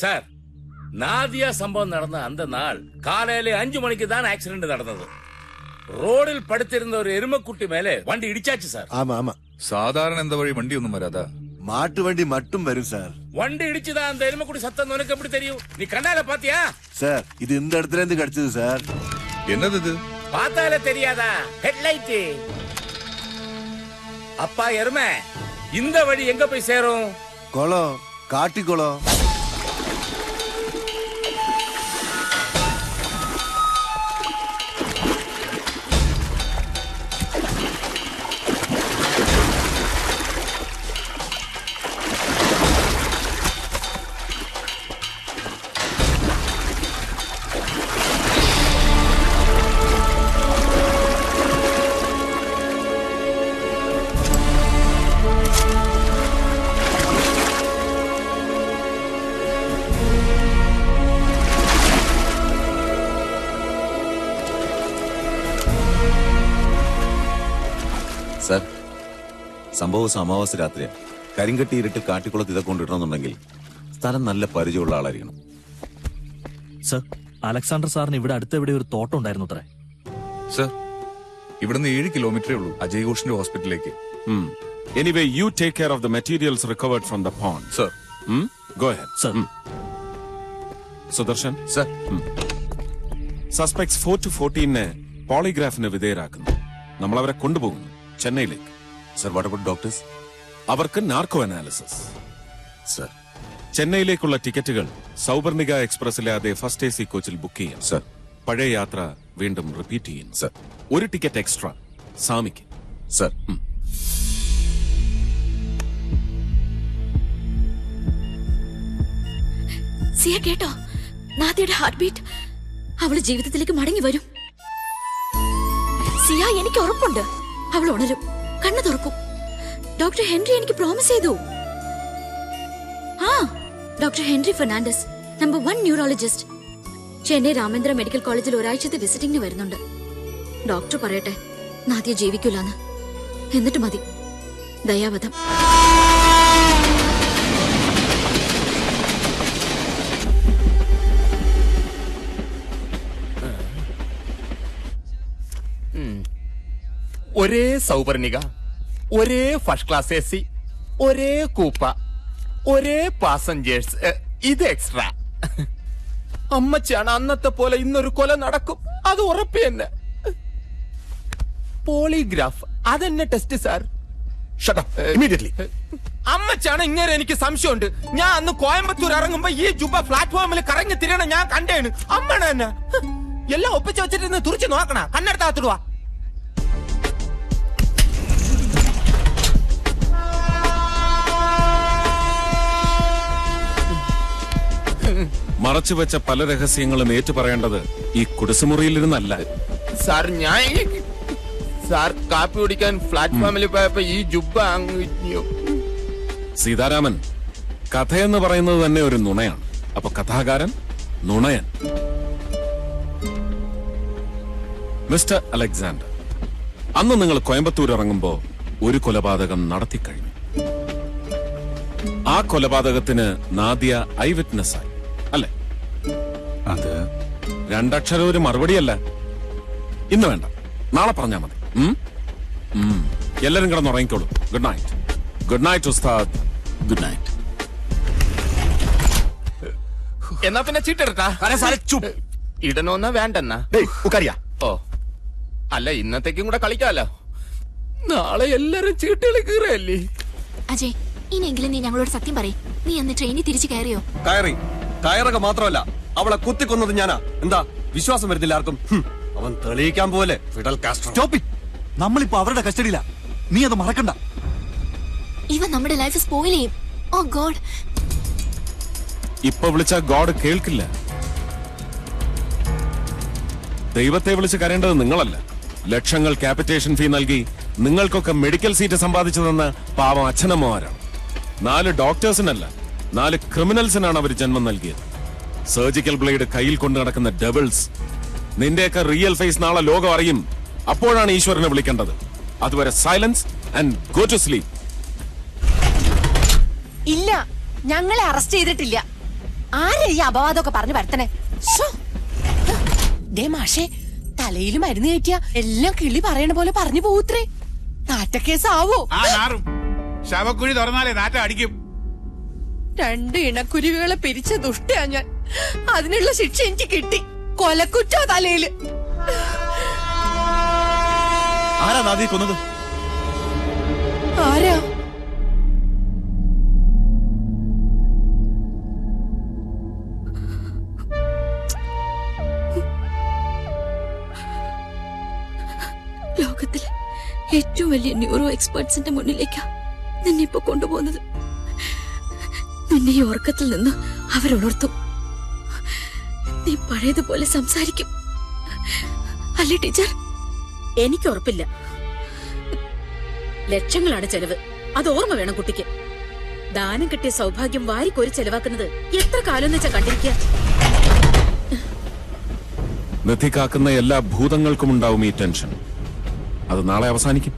Sir Nadia சம்பவம் நடந்த அந்த நாள் காலையில அஞ்சு மணிக்கு தான் ஆக்சிடென்ட் நடந்தது. ரோடில் படுத்திருந்த ஒரு எருமக்குட்டி மேலே வண்டி இடிச்சாச்சு சார். ஆமா ஆமா. சாதாரண இந்த வழி வண்டி ஒன்றும் വരാതാ மாட்டு வண்டி மட்டும் வரும் சார். வண்டி இடிச்சுதா அந்த எருமக்குட்டி சத்தம்? உனக்கு எப்படி தெரியும்? நீ கண்ணால பாத்தியா? சார் இது இந்த இடத்துல இருந்து கிடைச்சது சார். என்னது ഇത് பார்த்தாலே தெரியாதா? ஹெட்லைட் அப்பா எருமை இந்த வழி எங்க போய் சேரும்? குளம் காட்டு குளம் സംഭവം അമാവാസ രാത്രിയാ. കരിങ്കട്ടി ഇരുട്ട് കാട്ടിക്കുളത്ത് ഇതൊക്കെ കൊണ്ടിടണമെന്നുണ്ടെങ്കിൽ സ്ഥലം നല്ല പരിചയമുള്ള ആളായിരിക്കണം. സർ അലക്സാണ്ടർ സാറിന് ഇവിടെ അടുത്ത് എവിടെ ഒരു തോട്ടം ഉണ്ടായിരുന്നു അത്രേ? സർ ഇവിടുന്ന് ഏഴ് കിലോമീറ്ററേ ഉള്ളൂ അജയ് ഘോഷിന്റെ ഹോസ്പിറ്റലിലേക്ക്. Anyway you take care of the materials recovered from the pond sir. Go sir. Sudarshan? Sir. Suspects four to ഫോർട്ടീനെ പോളിഗ്രാഫിന് വിധേയരാക്കുന്നു. നമ്മൾ അവരെ കൊണ്ടുപോകുന്നു. ചെന്നൈയിലേക്ക്. സർ വാട്ട് അബൌട്ട് ഡോക്ടേഴ്സ് അവർക്ക് നാർക്കോ അനാലിസിസ് സർ ചെന്നൈയിലേക്കുള്ള ടിക്കറ്റുകൾ സൗപർണിക എക്സ്പ്രസിലെ അതേ ഫസ്റ്റ് എ സി കോച്ചിൽ ബുക്ക് ചെയ്യാം സർ പഴയ യാത്ര വീണ്ടും റിപ്പീറ്റ് ചെയ്യും സർ ഒരു ടിക്കറ്റ് എക്സ്ട്രാ സാമിക്ക്. സർ സിയ കേട്ടോ? നാദിയുടെ ഹാർട്ട് ബീറ്റ് അവൾ ജീവിതത്തിലേക്ക് മടങ്ങി വരും. സിയ എനിക്ക് ഉറപ്പുണ്ട്. അവൾ ഉണരും. കണ്ണു തുറക്കും. ഡോക്ടർ ഹെൻറി എനിക്ക് പ്രോമിസ് ചെയ്തു. ആ doctor Henry Fernandez number one neurologist Chennai Ramendra medical കോളേജിൽ ഒരാഴ്ചത്തെ വിസിറ്റിംഗിന് വരുന്നുണ്ട്. ഡോക്ടർ പറയട്ടെ നാദ്യ ജീവിക്കൂലെന്ന്. എന്നിട്ട് മതി. ദയാവധം. ഒരേ സൗപർണിക ഒരേ ഫസ്റ്റ് ക്ലാസ് എ സി ഒരേ കൂപ്പ ഒരേ പാസഞ്ചേഴ്സ് ഇത് എക്സ്ട്രാ അമ്മച്ചാണ് അന്നത്തെ പോലെ ഇന്നൊരു കൊല നടക്കും. അത് ഉറപ്പ് തന്നെ. പോളിഗ്രാഫ് അതെന്നെ ടെസ്റ്റ് സാർ ഇമ്മീഡിയറ്റ്ലി അമ്മച്ചാണ് ഇങ്ങനെ എനിക്ക് സംശയമുണ്ട്. ഞാൻ അന്ന് കോയമ്പത്തൂർ ഇറങ്ങുമ്പോ ഈ ജുബ പ്ലാറ്റ്ഫോമിൽ കറങ്ങി തിരിയണ ഞാൻ കണ്ടേണ്. അമ്മണ എല്ലാം ഒപ്പിച്ച് വെച്ചിട്ട് തുറച്ചു നോക്കണ. കണ്ണെടുത്താത്തിടുവാ മറച്ചുവെച്ച പല രഹസ്യങ്ങളും ഏറ്റുപറയേണ്ടത് ഈ കുടിസുമുറിയിലിരുന്നല്ല. സാർ ഞാൻ സാർ കാപ്പി കുടിക്കാൻ പ്ലാറ്റ്ഫോമിൽ പോയപ്പോ ഈ ജുബ അങ്ങ്. സീതാരാമൻ കഥയെന്ന് പറയുന്നത് തന്നെ ഒരു നുണയാണ്. അപ്പൊ കഥാകാരൻ നുണയൻ. മിസ്റ്റർ അലക്സാണ്ടർ അന്ന് നിങ്ങൾ കോയമ്പത്തൂർ ഇറങ്ങുമ്പോ ഒരു കൊലപാതകം നടത്തിക്കഴിഞ്ഞു. ആ കൊലപാതകത്തിന് നാദിയ ഐ വിറ്റ്നസ് ആയി അല്ലെ അത് രണ്ടക്ഷരം ഒരു മറുപടിയല്ല. ഇന്ന് വേണ്ട. നാളെ പറഞ്ഞാ മതി. എല്ലാരും കിടന്നുറങ്ങിക്കോളൂ ഗുഡ് നൈറ്റ് ഗുഡ് നൈറ്റ് ഉസ്താദ്. ഗുഡ് നൈറ്റ് എന്നാ പിന്നെ ചീട്ടെടുത്താ ഇടണോന്നാ വേണ്ടെന്നാ? ഓ. അല്ല ഇന്നത്തേക്കും കൂടെ കളിക്കാലോ. നാളെ എല്ലാരും ചീട്ടുകളി കീറല്ലേ അജയ് ഇനിയെങ്കിലും നീ ഞങ്ങളോട് സത്യം പറയും. നീ അന്ന് ട്രെയിനിൽ തിരിച്ചു കയറിയോ? കയറി. കയറൊക്കെ മാത്രമല്ല. അവളെ കുത്തിക്കൊന്നത് ഞാനാ. എന്താ? വിശ്വാസം വരുന്നില്ല ആർക്കും. അവൻ തെളിയിക്കാൻ പോലെ. Fidel Castro. സ്റ്റോപ്പ്. നമ്മളിപ്പോ അവരുടെ കസ്റ്റഡിയിലാ. നീ അത് മറക്കണ്ട. ഇവ നമ്മുടെ ലൈഫ് സ്പോയിൽ ചെയ്യും. ഓ ഗോഡ് ഇപ്പൊ വിളിച്ച ഗോഡ് കേൾക്കില്ല. ദൈവത്തെ വിളിച്ച് കരേണ്ടത് നിങ്ങളല്ല. ലക്ഷങ്ങൾ ക്യാപിറ്റേഷൻ ഫീ നൽകി നിങ്ങൾക്കൊക്കെ മെഡിക്കൽ സീറ്റ് സമ്പാദിച്ചതെന്ന് പാവം അച്ഛനമ്മമാരാണ്. നാല് ഡോക്ടേഴ്സിനല്ല നാല് ക്രിമിനൽസിനാണ് അവർ ജന്മം നൽകിയത്. സർജിക്കൽ ബ്ലേഡ് കയ്യിൽ കൊണ്ട് നടക്കുന്ന ഡബിൾസ് നിന്റെയൊക്കെ റിയൽ ഫേസ് നാളെ ലോകം അറിയും. അപ്പോഴാണ് ഈശ്വരനെ വിളിക്കേണ്ടത്. അതുവരെ silence and go to sleep ഇല്ല ഞങ്ങളെ അറസ്റ്റ് ചെയ്തിട്ടില്ല. ആരെ ഈ അപവാദമൊക്കെ പറഞ്ഞു വരത്തണേ. ദേ മാഷേ തലയിൽ മരുന്ന് കയറ്റിയ എല്ലാം കിളി പറയണ പോലെ പറഞ്ഞു പോവുത്രേ. നാറ്റക്കേസ് ആവോ ആ നാറും. ശവക്കുഴി തുറന്നാലേ നാറ്റം അടിക്കും. രണ്ട് ഇണക്കുരുവികളെ പിരിച്ച ദുഷ്ടയാ ഞാൻ. അതിനുള്ള ശിക്ഷ എനിക്ക് കിട്ടി. കൊലക്കുറ്റ തലയിൽ. ആരാ നാദിയെ കൊന്നത്? ആരാ? ലോകത്തിലെ ഏറ്റവും വലിയ ന്യൂറോ എക്സ്പേർട്സിന്റെ മുന്നിലേക്കാ നിന്നെ ഇപ്പൊ കൊണ്ടുപോകുന്നത്. നിന്നെ ഈ ഉറക്കത്തിൽ നിന്ന് അവരുണർത്തും നീ പഴയതുപോലെ സംസാരിക്കും. അല്ലേ ടീച്ചർ? എനിക്ക് ഉറപ്പില്ല. ലക്ഷങ്ങളാണ് ചെലവ്. അത് ഓർമ്മ വേണം കുട്ടിക്ക്. ദാനം കിട്ടിയ സൗഭാഗ്യം വാരിക്കോരി ചെലവാക്കുന്നത് എത്ര കാലം വെച്ചാ കണ്ടിരിക്കുക? നിധി കാക്കുന്ന എല്ലാ ഭൂതങ്ങൾക്കും ഉണ്ടാവും ഈ ടെൻഷൻ. അത് നാളെ അവസാനിക്കും.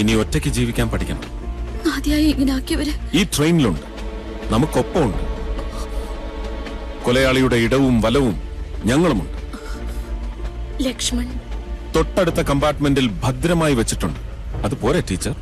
ഇനി ഒറ്റയ്ക്ക് ജീവിക്കാൻ പഠിക്കണം. ആദ്യമായി ഇങ്ങനെ ആക്കിയവര് ഈ ട്രെയിനിലുണ്ട്. നമുക്കൊപ്പമുണ്ട്. കൊലയാളിയുടെ ഇടവും വലവും ഞങ്ങളുമുണ്ട്. ലക്ഷ്മൺ. തൊട്ടടുത്ത കമ്പാർട്ട്മെന്റിൽ ഭദ്രമായി വെച്ചിട്ടുണ്ട്. അത് പോരെ ടീച്ചർ?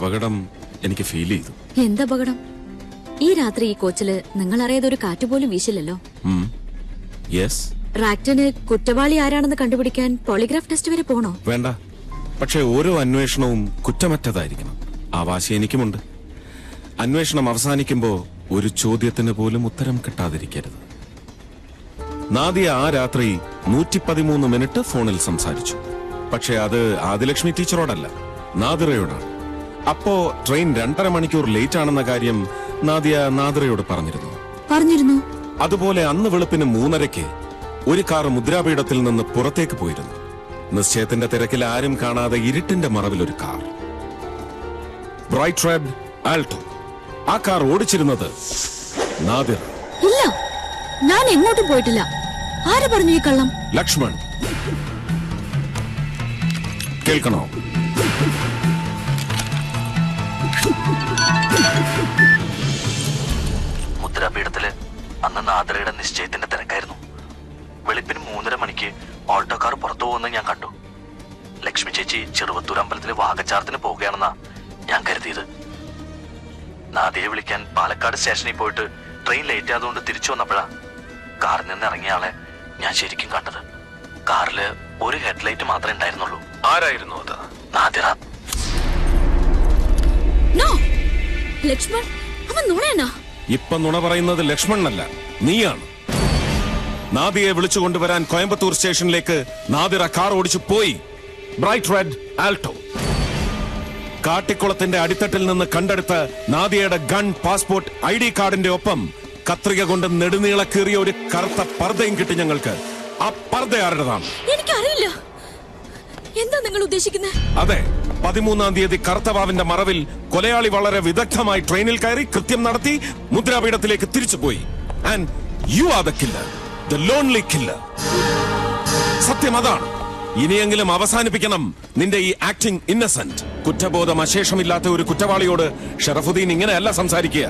അപകടം എനിക്ക് ഫീൽ ചെയ്തു. എന്തപകടം ഈ രാത്രി ഈ കോച്ചിൽ നിങ്ങൾ അറിയാതെ ഒരു കാറ്റ് പോലും വീശില്ലല്ലോ? യെസ് റാക്ടന് കുറ്റവാളി ആരാണെന്ന് കണ്ടുപിടിക്കാൻ പോളിഗ്രാഫ് ടെസ്റ്റ് വരെ പോണോ? വേണ്ട. പക്ഷെ ഓരോ അന്വേഷണവും കുറ്റമറ്റതായിരിക്കണം. ആ വാശി എനിക്കുമുണ്ട്. അന്വേഷണം അവസാനിക്കുമ്പോ ഒരു ചോദ്യത്തിന് പോലും ഉത്തരം കിട്ടാതിരിക്കരുത്. നാദിയ ആ രാത്രി നൂറ്റി പതിമൂന്ന് മിനിറ്റ് ഫോണിൽ സംസാരിച്ചു. പക്ഷെ അത് ആദിലക്ഷ്മി ടീച്ചറോടല്ല നാദിറയോടാണ്. അപ്പോ ട്രെയിൻ രണ്ടര മണിക്കൂർ ലേറ്റ് ആണെന്ന കാര്യം നാദിയ നാദ്രയോട് പറഞ്ഞിരുന്നു. പറഞ്ഞിരുന്നു. അതുപോലെ അന്ന് വെളുപ്പിന് മൂന്നരയ്ക്ക് ഒരു കാർ മുദ്രാപീഠത്തിൽ നിന്ന് പുറത്തേക്ക് പോയിരുന്നു. നിശ്ചയത്തിന്റെ തിരക്കിൽ ആരും കാണാതെ ഇരുട്ടിന്റെ മറവിൽ ഒരു കാർ. ബ്രൈറ്റ് റെഡ് ആൾട്ടോ ആ കാർ ഓടിച്ചിരുന്നത് നാദിർ ഇല്ല. ഞാൻ എങ്ങോട്ടും പോയിട്ടില്ല. ആര് പറഞ്ഞു ഈ കള്ളം? ലക്ഷ്മൺ. കേൾക്കണോ? മുദ്രാപീഠത്തിൽ അന്ന് നാദ്രയുടെ നിശ്ചയത്തിന്റെ തിരക്കായിരുന്നു. വെളുപ്പിന് മൂന്നര മണിക്ക് ഓൾട്ടോ കാർ പുറത്തു പോകുന്നത് ഞാൻ കണ്ടു. ലക്ഷ്മി ചേച്ചി ചെറുവത്തൂർ അമ്പലത്തിലെ വാകച്ചാർത്തിന് പോവുകയാണെന്നാ ഞാൻ കരുതിയത്. നാദിയെ വിളിക്കാൻ പാലക്കാട് സ്റ്റേഷനിൽ പോയിട്ട് ട്രെയിൻ ലേറ്റ് ആയതുകൊണ്ട് തിരിച്ചു വന്നപ്പോഴാ കാറിൽ നിന്ന് ഇറങ്ങിയ ആളെ ഞാൻ ശരിക്കും കണ്ടത്. കാറിൽ ഒരു ഹെഡ്ലൈറ്റ് മാത്രമേ ഉണ്ടായിരുന്നുള്ളൂ. ആരായിരുന്നു അത്? നാദിറ. നോ. ലക്ഷ്മൺ അവൻ നുണയനാ. ഇപ്പൊ നുണ പറയുന്നത് ലക്ഷ്മണനല്ല നീയാണ്. നാദിയെ വിളിച്ചുകൊണ്ടുവരാൻ കോയമ്പത്തൂർ സ്റ്റേഷനിലേക്ക് നാദിറ കാർ ഓടിച്ചു പോയി. ബ്രൈറ്റ് റെഡ് ആൽട്ടോ കാട്ടിക്കുളത്തിന്റെ അടിത്തട്ടിൽ നിന്ന് കണ്ടെടുത്ത നാദിയയുടെ ഗൺ പാസ്പോർട്ട് ഐ ഡി കാർഡിന്റെ ഒപ്പം കത്രിക കൊണ്ട് നെടുനീള കീറിയ ഒരു കറുത്ത പർദ്ദയും കിട്ടി ഞങ്ങൾക്ക്. ആ പർദ്ദ ആരുടേതാണ് എനിക്കറിയില്ല. എന്താ നിങ്ങൾ ഉദ്ദേശിക്കുന്നത് അതെ പതിമൂന്നാം തീയതി കറുത്തവാവിന്റെ മറവിൽ കൊലയാളി വളരെ വിദഗ്ധമായി ട്രെയിനിൽ കയറി കൃത്യം നടത്തി മുദ്രാപീഠത്തിലേക്ക് തിരിച്ചുപോയി. And you are the killer the lonely killer സത്യം അതാണ്. ഇനിയെങ്കിലും അവസാനിപ്പിക്കണം നിന്റെ ഈ ആക്ടിംഗ് ഇന്നസെന്റ് കുറ്റബോധം അശേഷമില്ലാത്ത ഒരു കുറ്റവാളിയോട് ഷറഫുദ്ദീൻ ഇങ്ങനെയല്ല സംസാരിക്കുക.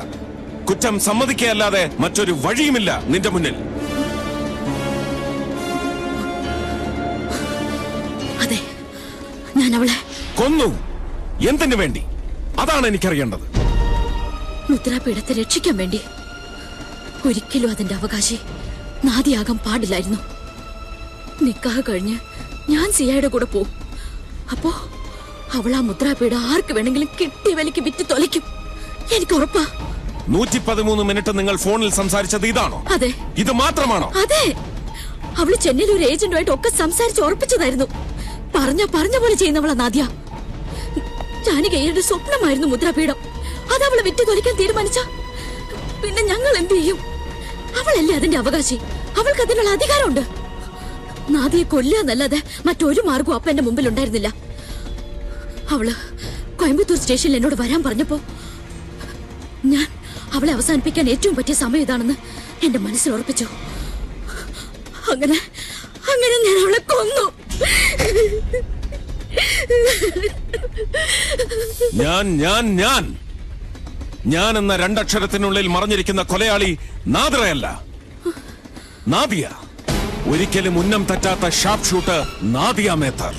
കുറ്റം സമ്മതിക്കുകയല്ലാതെ മറ്റൊരു വഴിയുമില്ല നിന്റെ മുന്നിൽ. അതെ ഞാൻ അവളെ കൊന്നു. എന്തിനു വേണ്ടി? അതാണ് എനിക്കറിയേണ്ടത്. മുദ്രാപീഠത്തെ രക്ഷിക്കാൻ വേണ്ടി. ഒരിക്കലും അതിന്റെ അവകാശി നാദിയാകാൻ പാടില്ലായിരുന്നു. നിക്കാഹ് കഴിഞ്ഞ് ഞാൻ സിയായുടെ കൂടെ പോകും അപ്പോ അവൾ ആ മുദ്രാപീഠ ആർക്ക് വേണമെങ്കിലും കിട്ടിയ വിലക്ക് വിറ്റ് തൊലയ്ക്കും. എനിക്ക് ഉറപ്പാ. നൂറ്റി പതിമൂന്ന് മിനിറ്റ് നിങ്ങൾ ഫോണിൽ സംസാരിച്ചത് ഇതാണോ? അതെ. ഇത് മാത്രമാണോ? അതെ. അവൾ ചെന്നൈയിൽ ഒരു ഏജന്റുമായിട്ട് ഒക്കെ സംസാരിച്ച് ഉറപ്പിച്ചതായിരുന്നു. പറഞ്ഞ പറഞ്ഞ പോലെ ചെയ്യുന്നവളാ നാദ്യ. ജാനികയുടെ സ്വപ്നമായിരുന്നു മുദ്രാപീഠം. അത് അവളെ വിറ്റ് കൊലിക്കാൻ തീരുമാനിച്ച. പിന്നെ ഞങ്ങൾ എന്ത് ചെയ്യും? അവളല്ലേ അതിന്റെ അവകാശി. അവൾക്ക് അതിനുള്ള അധികാരമുണ്ട്. നാദിയെ കൊല്ലുക എന്നല്ലാതെ മറ്റൊരു മാർഗവും അപ്പ എന്റെ മുമ്പിൽ ഉണ്ടായിരുന്നില്ല. അവൾ കോയമ്പത്തൂർ സ്റ്റേഷനിൽ എന്നോട് വരാൻ പറഞ്ഞപ്പോ ഞാൻ അവളെ അവസാനിപ്പിക്കാൻ ഏറ്റവും പറ്റിയ സമയം ഇതാണെന്ന് എന്റെ മനസ്സിൽ ഉറപ്പിച്ചു. അങ്ങനെ അങ്ങനെ ഞാൻ അവളെ കൊന്നു. ഞാൻ ഞാൻ ഞാൻ. ഞാൻ എന്ന രണ്ടക്ഷരത്തിനുള്ളിൽ മറഞ്ഞിരിക്കുന്ന കൊലയാളി നാദ്രയല്ല നാദിയ. ഒരിക്കലും ഉന്നം തെറ്റാത്ത ഷാപ്പ് ഷൂട്ട് നാദിയ മേത്തർ.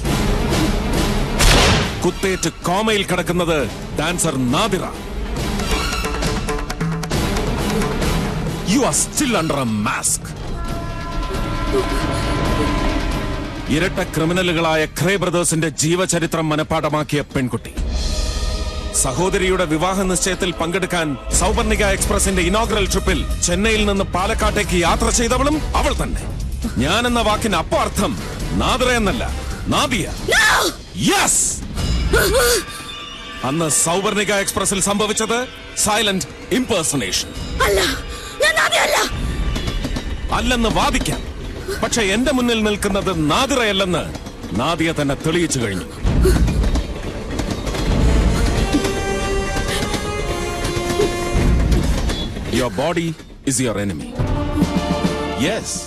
കുത്തേറ്റ് കോമയിൽ കിടക്കുന്നത് dancer Nadira. You are still under a mask ഇരട്ട ക്രിമിനലുകളായ ഖ്രേ ബ്രദേഴ്സിന്റെ ജീവചരിത്രം മനഃപ്പാഠമാക്കിയ പെൺകുട്ടി. സഹോദരിയുടെ വിവാഹ നിശ്ചയത്തിൽ പങ്കെടുക്കാൻ സൗപർണിക എക്സ്പ്രസിന്റെ ഇനോഗ്രൽ ട്രിപ്പിൽ ചെന്നൈയിൽ നിന്ന് പാലക്കാട്ടേക്ക് യാത്ര ചെയ്തവളും അവൾ തന്നെ. ഞാൻ എന്ന വാക്കിന് അപ്പോ അർത്ഥം നാദ്ര എന്നല്ല നാദിയ. യെസ് അന്ന് സൗപർണിക എക്സ്പ്രസിൽ സംഭവിച്ചത് സൈലന്റ് ഇംപേഴ്സണേഷൻ. അല്ലെന്ന് വാദിക്കാം. പക്ഷെ എന്റെ മുന്നിൽ നിൽക്കുന്നത് നാദിറയല്ലെന്ന് നാദിയ തന്നെ തെളിയിച്ചു കഴിഞ്ഞു. Your body is your enemy yes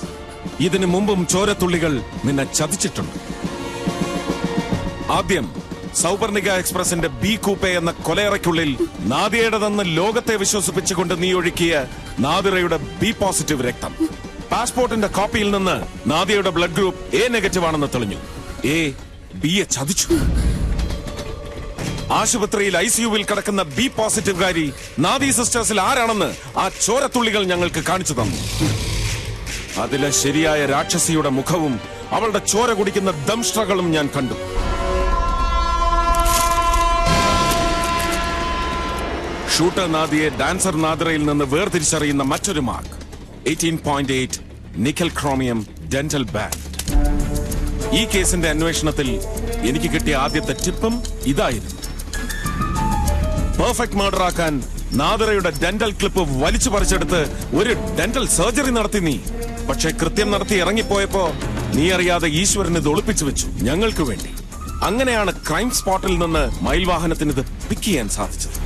ഇതിനു മുമ്പും ചോരത്തുള്ളികൾ നിന്നെ ചതിച്ചിട്ടുണ്ട്. ആദ്യം സൗപർണിക എക്സ്പ്രസിന്റെ ബി കൂപ്പെ എന്ന കൊലയറയ്ക്കുള്ളിൽ നാദിയുടേതെന്ന് ലോകത്തെ വിശ്വസിപ്പിച്ചുകൊണ്ട് നീ ഒഴുക്കിയ നാദിറയുടെ ബി പോസിറ്റീവ് രക്തം. പാസ്പോർട്ടിന്റെ കോപ്പിയിൽ നിന്ന് നാദിയയുടെ ബ്ലഡ് ഗ്രൂപ്പ് എ നെഗറ്റീവ് ആണെന്ന് തെളിഞ്ഞു. എ ബിയെ ചതിച്ചു. ആശുപത്രിയിൽ ഐ സിയുവിൽ കിടക്കുന്ന ബി പോസിറ്റീവുകാരി നാദി സിസ്റ്റേഴ്സിൽ ആരാണെന്ന് ആ ചോരത്തുള്ളികൾ ഞങ്ങൾക്ക് കാണിച്ചു തന്നു. അതിലെ ശരിയായ രാക്ഷസിയുടെ മുഖവും അവളുടെ ചോര കുടിക്കുന്ന ദംഷ്ട്രകളും ഞാൻ കണ്ടു. ഷൂട്ടർ നാദിയെ ഡാൻസർ നാദ്രയിൽ നിന്ന് വേർതിരിച്ചറിയുന്ന മറ്റൊരു mark. Eighteen point eight nickel chromium dental band. ഈ കേസിന്റെ അന്വേഷണത്തിൽ എനിക്ക് കിട്ടിയ ആദ്യത്തെ ടിപ്പും ഇതായിരുന്നു. പെർഫെക്റ്റ് മർഡർ ആക്കാൻ നാദറയുടെ ഡെന്റൽ ക്ലിപ്പ് വലിച്ചു പറിച്ചെടുത്ത് ഒരു ഡെന്റൽ സർജറി നടത്തി നീ. പക്ഷെ കൃത്യം നടത്തി ഇറങ്ങിപ്പോയപ്പോ നീ അറിയാതെ ഈശ്വരന് ഇത് ഒളിപ്പിച്ചു വെച്ചു ഞങ്ങൾക്ക് വേണ്ടി. അങ്ങനെയാണ് ക്രൈം സ്പോട്ടിൽ നിന്ന് മയിൽ വാഹനത്തിന് ഇത് പിക്ക് ചെയ്യാൻ സാധിച്ചത്.